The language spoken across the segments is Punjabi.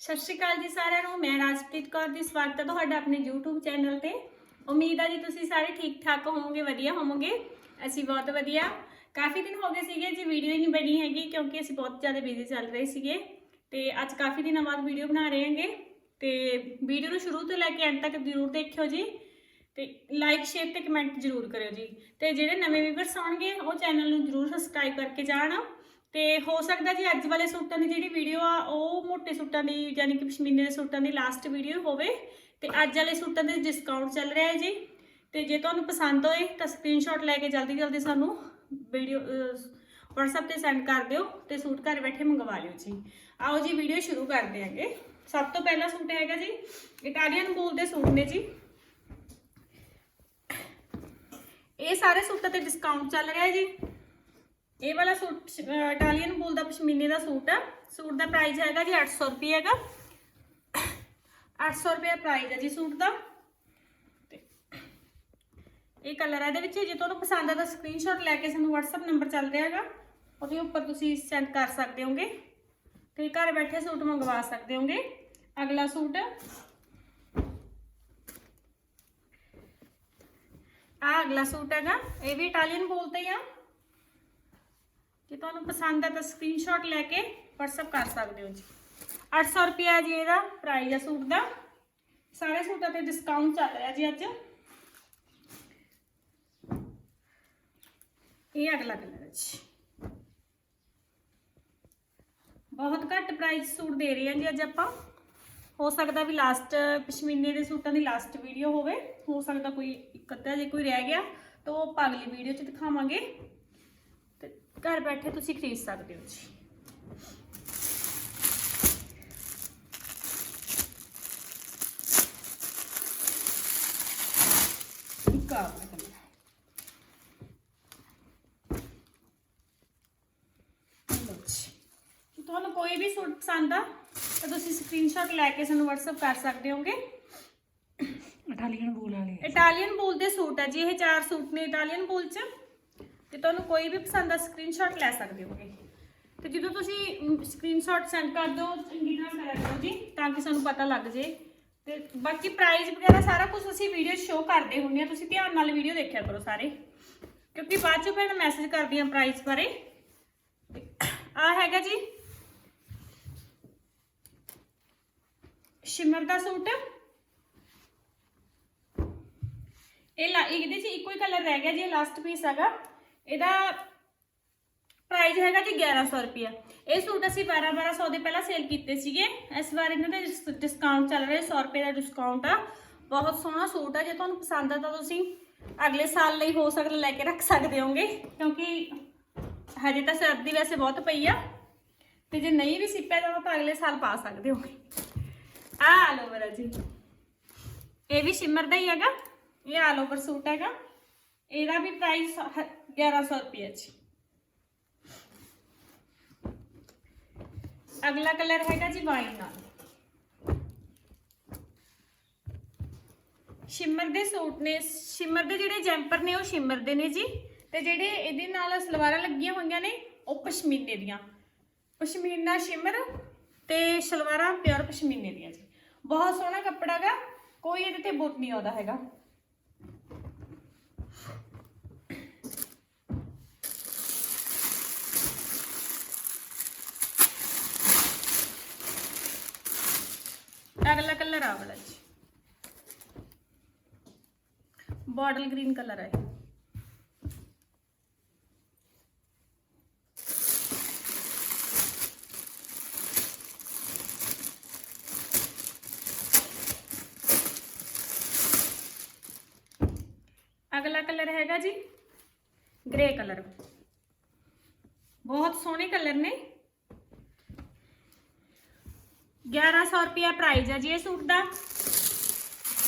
ਸਤਿ ਸ਼੍ਰੀ ਅਕਾਲ ਜੀ ਸਾਰਿਆਂ ਨੂੰ, ਮੈਂ ਰਾਜਪ੍ਰੀਤ ਕੌਰ ਜੀ ਸਵਾਗਤ ਹੈ ਤੁਹਾਡਾ ਆਪਣੇ YouTube ਚੈਨਲ ਤੇ। ਉਮੀਦ ਹੈ ਜੀ ਤੁਸੀਂ ਸਾਰੇ ਠੀਕ ਠਾਕ ਹੋਵੋਗੇ, ਵਧੀਆ ਹੋਵੋਗੇ। ਅਸੀਂ ਬਹੁਤ ਵਧੀਆ। ਕਾਫੀ ਦਿਨ ਹੋ ਗਏ ਸੀਗੇ, ਜੀ ਵੀਡੀਓ ਹੀ ਨਹੀਂ ਬਣੀ ਹੈਗੀ ਕਿਉਂਕਿ ਅਸੀਂ ਬਹੁਤ ਜ਼ਿਆਦਾ ਬਿਜ਼ੀ ਚੱਲ ਰਹੇ ਸੀਗੇ। ਤੇ ਅੱਜ ਕਾਫੀ ਦਿਨਾਂ ਬਾਅਦ ਵੀਡੀਓ ਬਣਾ ਰਹੇ ਹਾਂਗੇ। ਤੇ ਵੀਡੀਓ ਨੂੰ ਸ਼ੁਰੂ ਤੋਂ ਲੈ ਕੇ ਐਂਡ ਤੱਕ ਜ਼ਰੂਰ ਦੇਖਿਓ ਜੀ। ਤੇ ਲਾਈਕ ਸ਼ੇਅਰ ਤੇ ਕਮੈਂਟ ਜ਼ਰੂਰ ਕਰਿਓ ਜੀ। ਤੇ ਜਿਹੜੇ ਨਵੇਂ ਵੀਵਰਸ ਆਉਣਗੇ, ਉਹ ਚੈਨਲ ਨੂੰ ਜ਼ਰੂਰ ਸਬਸਕ੍ਰਾਈਬ ਕਰਕੇ ਜਾਣ। ਤੇ ਹੋ ਸਕਦਾ ਜੀ ਅੱਜ ਵਾਲੇ ਸੂਟਾਂ ਦੀ ਜਿਹੜੀ ਵੀਡੀਓ ਆ, ਉਹ ਮੋٹے ਸੂਟਾਂ ਦੀ ਯਾਨੀ ਕਿ ਪਸ਼ਮੀਨੇ ਦੇ ਸੂਟਾਂ ਦੀ ਲਾਸਟ ਵੀਡੀਓ ਹੋਵੇ ਤੇ ਅੱਜ ਵਾਲੇ ਸੂਟਾਂ ਦੇ ਡਿਸਕਾਊਂਟ ਚੱਲ ਰਿਹਾ ਹੈ ਜੀ। ਤੇ ਜੇ ਤੁਹਾਨੂੰ ਪਸੰਦ ਹੋਏ ਤਾਂ ਸਕਰੀਨਸ਼ਾਟ ਲੈ ਕੇ ਜਲਦੀ ਜਲਦੀ ਸਾਨੂੰ ਵੀਡੀਓ WhatsApp ਤੇ ਸੈਂਡ ਕਰ ਦਿਓ ਤੇ ਸੂਟ ਘਰ ਬੈਠੇ ਮੰਗਵਾ ਲਿਓ ਜੀ। ਆਓ ਜੀ ਵੀਡੀਓ ਸ਼ੁਰੂ ਕਰਦੇ ਆਂਗੇ। ਸਭ ਤੋਂ ਪਹਿਲਾ ਸੂਟ ਹੈਗਾ ਜੀ ਇਟਾਲੀਅਨ ਬੂਲ ਦੇ ਸੂਟ ਨੇ ਜੀ। ਇਹ ਸਾਰੇ ਸੂਟਾਂ ਤੇ ਡਿਸਕਾਊਂਟ ਚੱਲ ਰਿਹਾ ਹੈ ਜੀ। ਇਹ ਵਾਲਾ ਸੂਟ ਇਟਾਲੀਅਨ ਬੂਲ ਦਾ ਪਸ਼ਮੀਨੇ ਦਾ ਸੂਟ ਆ। ਸੂਟ ਦਾ ਪ੍ਰਾਈਸ ਹੈਗਾ ਜੀ 800 ਰੁਪਏ ਹੈਗਾ। 800 ਰੁਪਏ ਪ੍ਰਾਈਸ ਹੈ ਜੀ ਸੂਟ ਦਾ। ਇਹ ਕਲਰ ਹੈ ਇਹਦੇ ਵਿੱਚ। ਜੇ ਤੁਹਾਨੂੰ ਪਸੰਦ ਆ ਤਾਂ ਸਕਰੀਨਸ਼ਾਟ ਲੈ ਕੇ ਸਾਨੂੰ WhatsApp ਨੰਬਰ ਚੱਲ ਰਿਹਾ ਹੈਗਾ। ਉਹਦੇ ਉੱਪਰ ਤੁਸੀਂ ਸੈਂਡ ਕਰ ਸਕਦੇ ਹੋਗੇ। ਤੇ ਘਰ ਬੈਠੇ ਸੂਟ ਮੰਗਵਾ ਸਕਦੇ ਹੋਗੇ। ਅਗਲਾ ਸੂਟ। ਆ ਅਗਲਾ ਸੂਟ ਹੈਗਾ। ਇਹ ਵੀ ਇਟਾਲੀਅਨ ਬੋਲਦੇ ਆ। ਜੇ ਤੁਹਾਨੂੰ ਪਸੰਦ ਆ ਤਾਂ ਸਕਰੀਨਸ਼ਾਟ ਲੈ ਕੇ WhatsApp ਕਰ ਸਕਦੇ ਹੋ ਜੀ। 800 ਰੁਪਿਆ ਜੀ ਇਹਦਾ ਪ੍ਰਾਈਸ ਆ ਸੂਟ ਦਾ। ਸਾਰੇ ਸੂਟਾਂ ਤੇ ਡਿਸਕਾਊਂਟ ਚੱਲ ਰਿਹਾ ਜੀ ਅੱਜ। ਇਹ ਅਗਲਾ ਕਲਰ ਹੈ ਜੀ। ਬਹੁਤ ਘੱਟ ਪ੍ਰਾਈਸ ਸੂਟ ਦੇ ਰਹੇ ਹਾਂ ਜੀ ਅੱਜ ਆਪਾਂ। ਹੋ ਸਕਦਾ ਵੀ ਲਾਸਟ ਪਸ਼ਮੀਨੇ ਦੇ ਸੂਟਾਂ ਦੀ ਲਾਸਟ ਵੀਡੀਓ ਹੋਵੇ। ਹੋ ਸਕਦਾ ਕੋਈ ਇੱਕ ਅੱਧਾ ਜੇ ਕੋਈ ਰਹਿ ਗਿਆ ਤਾਂ ਉਹ ਆਪਾਂ ਅਗਲੀ ਵੀਡੀਓ 'ਚ ਦਿਖਾਵਾਂਗੇ। ਘਰ ਬੈਠੇ ਤੁਸੀਂ ਖਰੀਦ ਸਕਦੇ ਹੋ ਜੀ। ਜੇ। ਤੁਹਾਨੂੰ ਕੋਈ ਵੀ ਸੂਟ ਪਸੰਦ ਆ ਤਾਂ ਤੁਸੀਂ ਸਕਰੀਨਸ਼ਾਟ ਲੈ ਕੇ ਸਾਨੂੰ WhatsApp ਕਰ ਸਕਦੇ ਹੋਗੇ। ਇਟਾਲੀਅਨ ਬੂਲ ਵਾਲੇ ਇਟਾਲੀਅਨ ਬੂਲ ਦੇ ਸੂਟ ਆ ਜੀ ਇਹ ਚਾਰ ਸੂਟ ਨੇ ਇਟਾਲੀਅਨ ਬੂਲ ਚ। ਤੇ ਤੁਹਾਨੂੰ ਕੋਈ ਵੀ ਪਸੰਦ ਆ ਸਕਰੀਨਸ਼ਾਟ ਲੈ ਸਕਦੇ ਹੋਗੇ ਤੇ ਜਦੋਂ ਤੁਸੀਂ ਸਕਰੀਨਸ਼ਾਟ ਸੈਂਡ ਕਰ ਦਿਓ, ਚੰਗੀ ਤਰ੍ਹਾਂ ਕਰਿਆ ਕਰੋ ਜੀ, ਤਾਂ ਕਿ ਸਾਨੂੰ ਪਤਾ ਲੱਗ ਜੇ। ਤੇ ਬਾਕੀ ਪ੍ਰਾਈਸ ਵਗੈਰਾ ਸਾਰਾ ਕੁਝ ਅਸੀਂ ਵੀਡੀਓ ਸ਼ੋਅ ਕਰਦੇ ਹੁੰਦੇ ਆ, ਤੁਸੀਂ ਧਿਆਨ ਨਾਲ ਵੀਡੀਓ ਦੇਖਿਆ ਕਰੋ ਸਾਰੇ। ਕਿਉਂਕਿ ਬਾਅਦ ਚ ਭੈਣ ਮੈਸੇਜ ਕਰਦੀਆਂ ਪ੍ਰਾਈਸ ਬਾਰੇ। ਆ ਹੈਗਾ ਜੀ ਸ਼ਿਮਰ ਦਾ ਸੂਟ। ਇਹ ਲਾ, ਇਹਦੇ ਚ ਇੱਕੋ ਹੀ ਕਲਰ ਰਹਿ ਗਿਆ ਜੀ ਲਾਸਟ ਪੀਸ ਹੈਗਾ। ਇਹਦਾ ਪ੍ਰਾਈਸ ਹੈਗਾ ਜੀ 1100 ਰੁਪਿਆ ਇਹ ਸੂਟ ਅਸੀਂ 12 1200 ਦੇ ਪਹਿਲਾਂ ਸੇਲ ਕੀਤੇ ਸੀਗੇ। ਇਸ ਵਾਰ ਇਹਨਾਂ ਦੇ ਡਿਸਕਾਊਂਟ ਚੱਲ ਰਿਹਾ 100 ਰੁਪਏ ਦਾ ਡਿਸਕਾਊਂਟ ਆ। ਬਹੁਤ ਸੋਹਣਾ ਸੂਟ ਆ, ਜੇ ਤੁਹਾਨੂੰ ਪਸੰਦ ਆ ਤਾਂ ਤੁਸੀਂ ਅਗਲੇ ਸਾਲ ਲਈ ਹੋ ਸਕਦਾ, ਲੈ ਕੇ ਰੱਖ ਸਕਦੇ ਹੋਗੇ ਕਿਉਂਕਿ ਹਜੇ ਤਾਂ ਸਰਦੀ ਵੈਸੇ ਬਹੁਤ ਪਈ ਆ। ਤੇ ਜੇ ਨਹੀਂ ਵੀ ਸਿੱਪਿਆ ਜਾਂਦਾ ਤਾਂ ਅਗਲੇ ਸਾਲ ਪਾ ਸਕਦੇ ਹੋਗੇ ਆ ਆਲ ਓਵਰ ਜੀ। ਇਹ ਵੀ ਸ਼ਿਮਰ ਦਾ ਹੀ ਹੈਗਾ। ਇਹ ਆਲੋਵਰ ਸੂਟ ਹੈਗਾ। ਇਹਦਾ ਵੀ ਪ੍ਰਾਈਸ 1100 ਰੁਪਏ ਜੀ ਅਗਲਾ ਕਲਰ ਹੈਗਾ ਜੀ ਵਾਈਨ ਨਾਲ। ਸ਼ਿਮਰ ਦੇ ਸੂਟ ਨੇ, ਸ਼ਿਮਰ ਦੇ ਜਿਹੜੇ ਜੈਂਪਰ ਨੇ ਉਹ ਸ਼ਿਮਰ ਦੇ ਨੇ ਜੀ। ਤੇ ਜਿਹੜੇ ਇਹਦੇ ਨਾਲ ਸਲਵਾਰਾਂ ਲੱਗੀਆਂ ਹੋਈਆਂ ਨੇ, ਉਹ ਪਸ਼ਮੀਨੇ ਦੀਆਂ। ਪਸ਼ਮੀਨਾ ਸ਼ਿਮਰ ਤੇ ਸਲਵਾਰਾਂ ਪਿਓਰ ਪਸ਼ਮੀਨੇ ਦੀਆਂ ਜੀ। ਬਹੁਤ ਸੋਹਣਾ ਕੱਪੜਾ ਗਾ, ਕੋਈ ਇਹਦੇ ਤੇ ਬੁੱਤ ਨਹੀਂ ਆਉਂਦਾ ਹੈਗਾ। ਅਗਲਾ ਕਲਰ ਆ ਵਾਲਾ ਜੀ ਬੋਟਲ ਗ੍ਰੀਨ ਕਲਰ ਹੈ ਅਗਲਾ ਕਲਰ ਹੈਗਾ ਜੀ ਗ੍ਰੇ ਕਲਰ ਬਹੁਤ ਸੋਹਣੇ ਕਲਰ ਨੇ 1100 ਰੁਪਿਆ ਪ੍ਰਾਈਸ ਹੈ ਜੀ ਇਹ ਸੂਟ ਦਾ।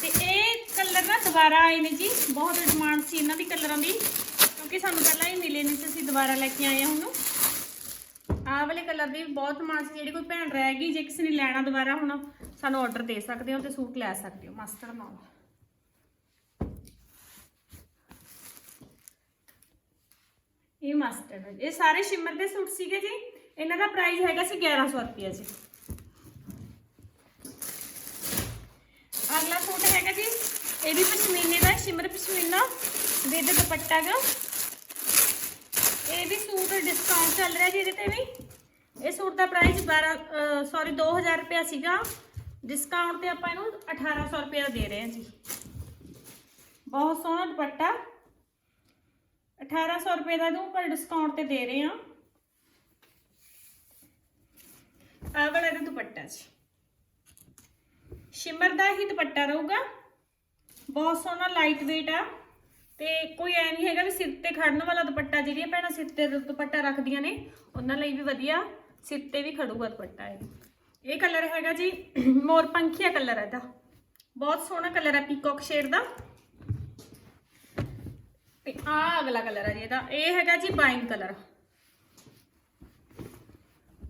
ਤੇ ਇਹ ਕਲਰ ਨਾ ਦੁਬਾਰਾ ਆਏ ਨੇ ਜੀ। ਬਹੁਤ ਡਿਮਾਂਡ ਸੀ ਇਹਨਾਂ ਦੀ ਕਲਰਾਂ ਦੀ, ਕਿਉਂਕਿ ਸਾਨੂੰ ਪਹਿਲਾਂ ਹੀ ਮਿਲੇ ਨਹੀਂ ਸੀ ਅਸੀਂ ਦੁਬਾਰਾ ਲੈ ਕੇ ਆਏ ਹਾਂ ਹੁਣ। ਆਹ ਵਾਲੇ ਕਲਰ ਦੀ ਬਹੁਤ ਡਿਮਾਂਡ ਸੀ, ਜਿਹੜੀ ਕੋਈ ਭੈਣ ਰਹਿ ਗਈ, ਜੇ ਕਿਸੇ ਨੇ ਲੈਣਾ ਦੁਬਾਰਾ ਹੁਣ, ਸਾਨੂੰ ਆਰਡਰ ਦੇ ਸਕਦੇ ਹੋ ਤੇ ਸੂਟ ਲੈ ਸਕਦੇ ਹੋ। ਮਾਸਟਰ ਨਾਲ ਇਹ ਮਸਟਰਡ ਹੈ ਇਹ ਸਾਰੇ ਸ਼ਿਮਰ ਦੇ ਸੂਟ ਸੀਗੇ ਜੀ। ਇਹਨਾਂ ਦਾ ਪ੍ਰਾਈਸ ਹੈਗਾ ਸੀ 1100 ਰੁਪਏ ਜੀ ਅਗਲਾ ਸੂਟ ਹੈਗਾ ਜੀ ਇਹ ਵੀ ਪਸ਼ਮੀਨੇ ਦਾ, ਸ਼ਿਮਰ ਪਸ਼ਮੀਨਾ ਵਿਦ ਦੁਪੱਟਾ ਗਾ। ਇਹ ਵੀ ਸੂਟ ਡਿਸਕਾਊਂਟ ਚੱਲ ਰਿਹਾ ਜੀ ਇਹਦੇ ਤੇ ਵੀ। ਇਹ ਸੂਟ ਦਾ ਪ੍ਰਾਈਸ 12 ਸੌਰੀ 2000 ਰੁਪਇਆ ਸੀਗਾ। ਡਿਸਕਾਊਂਟ ਤੇ ਆਪਾਂ ਇਹਨੂੰ 1800 ਰੁਪਇਆ ਦੇ ਰਹੇ ਹਾਂ ਜੀ। ਬਹੁਤ ਸੋਹਣਾ ਦੁਪੱਟਾ। 1800 ਰੁਪਏ ਦਾ ਇਹਨੂੰ ਪਰ ਡਿਸਕਾਊਂਟ ਤੇ ਦੇ ਰਹੇ ਹਾਂ। ਆਹ ਵਾਲਾ ਇਹਦਾ ਦੁਪੱਟਾ ਜੀ। ਸ਼ਿਮਰ ਦਾ ਹੀ ਦੁਪੱਟਾ ਰਹੂਗਾ। ਬਹੁਤ ਸੋਹਣਾ ਲਾਈਟ weight ਆ। ਤੇ ਕੋਈ ਐ ਨਹੀਂ ਹੈਗਾ ਵੀ ਸਿਰ ਤੇ ਖੜਨ ਵਾਲਾ ਦੁਪੱਟਾ, ਜਿਹੜੀਆਂ ਭੈਣਾਂ ਸਿਰ ਤੇ ਦੁਪੱਟਾ ਰੱਖਦੀਆਂ ਨੇ, ਉਹਨਾਂ ਲਈ ਵੀ ਵਧੀਆ। ਸਿਰ ਤੇ ਵੀ ਖੜੂਗਾ ਦੁਪੱਟਾ ਇਹ। ਇਹ ਕਲਰ ਹੈਗਾ ਜੀ, ਮੋਰ ਪੰਖੀਆ ਕਲਰ ਹੈ ਇਹਦਾ। ਬਹੁਤ ਸੋਹਣਾ ਕਲਰ ਹੈ ਪੀਕੌਕ ਸ਼ੇਡ ਦਾ। ਤੇ ਆ ਅਗਲਾ ਕਲਰ ਹੈ ਜੀ ਇਹਦਾ। ਇਹ ਹੈਗਾ ਜੀ ਵਾਈਨ ਕਲਰ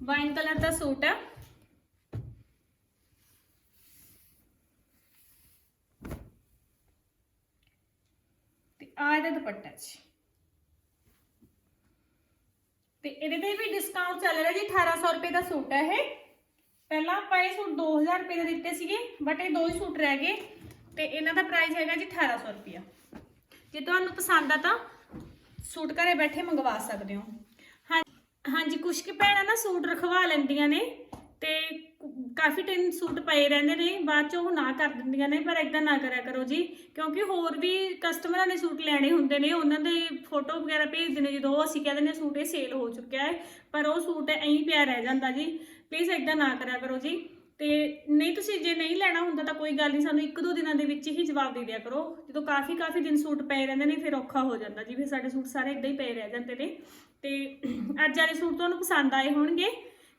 ਵਾਈਨ ਕਲਰ ਦਾ ਸੂਟ ਹੈ ਤੇ ਆ ਇਹਦਾ ਦੁਪੱਟਾ ਜੀ। ਤੇ ਇਹਦੇ ਤੇ ਵੀ ਡਿਸਕਾਊਂਟ ਚੱਲ ਰਿਹਾ ਜੀ 1800 ਰੁਪਏ ਦਾ ਸੂਟ ਹੈ ਇਹ। ਪਹਿਲਾਂ ਆਪਾਂ ਇਹ ਸੂਟ 2000 ਰੁਪਏ ਦੇ ਦਿੱਤੇ ਸੀਗੇ ਬਟ ਇਹ ਦੋ ਹੀ ਸੂਟ ਰਹਿ ਗਏ। ਤੇ ਇਹਨਾਂ ਦਾ ਪ੍ਰਾਈਸ ਹੈਗਾ ਜੀ 1800 ਰੁਪਿਆ ਜੇ ਤੁਹਾਨੂੰ ਪਸੰਦ ਆ ਤਾਂ ਸੂਟ ਘਰੇ ਬੈਠੇ ਮੰਗਵਾ ਸਕਦੇ ਹੋ। ਹਾਂਜੀ ਕੁਛ ਕੁ ਭੈਣਾਂ ਨਾ ਸੂਟ ਰਖਵਾ ਲੈਂਦੀਆਂ ਨੇ। ਤੇ ਕਾਫੀ ਟਾਈਮ ਸੂਟ ਪਏ ਰਹਿੰਦੇ ਨੇ, ਬਾਅਦ ਚ ਉਹ ਨਾ ਕਰ ਦਿੰਦੀਆਂ ਨੇ, ਪਰ ਇਦਾਂ ਨਾ ਕਰਿਆ ਕਰੋ ਜੀ। ਕਿਉਂਕਿ ਹੋਰ ਵੀ ਕਸਟਮਰਾਂ ਨੇ ਸੂਟ ਲੈਣੇ ਹੁੰਦੇ ਨੇ, ਉਹਨਾਂ ਦੇ ਫੋਟੋ ਵਗੈਰਾ ਭੇਜਦੇ ਨੇ, ਜਦੋਂ ਅਸੀਂ ਕਹਿੰਦੇ ਨੇ ਸੂਟ ਇਹ ਸੇਲ ਹੋ ਚੁੱਕਿਆ ਹੈ, ਪਰ ਉਹ ਸੂਟ ਐਂ ਪਿਆ ਰਹਿ ਜਾਂਦਾ ਜੀ। ਪਲੀਜ਼ ਇਦਾਂ ਨਾ ਕਰਿਆ ਕਰੋ ਜੀ। ਤੇ ਨਹੀਂ ਤੁਸੀਂ ਜੇ ਨਹੀਂ ਲੈਣਾ ਹੁੰਦਾ ਤਾਂ ਕੋਈ ਗੱਲ ਨਹੀਂ, ਸਾਨੂੰ ਇੱਕ ਦੋ ਦਿਨਾਂ ਦੇ ਵਿੱਚ ਹੀ ਜਵਾਬ ਦੇ ਦਿਆ ਕਰੋ। ਜਦੋਂ ਕਾਫੀ ਕਾਫੀ ਦਿਨ ਸੂਟ ਪਏ ਰਹਿੰਦੇ ਨੇ, ਫਿਰ ਔਖਾ ਹੋ ਜਾਂਦਾ ਜੀ, ਫਿਰ ਸਾਡੇ ਸੂਟ ਸਾਰੇ ਇਦਾਂ ਹੀ ਪਏ ਰਹਿ ਜਾਂਦੇ ਨੇ। ਤੇ ਅੱਜ ਵਾਲੇ ਸੂਟ ਤੁਹਾਨੂੰ ਪਸੰਦ ਆਏ ਹੋਣਗੇ।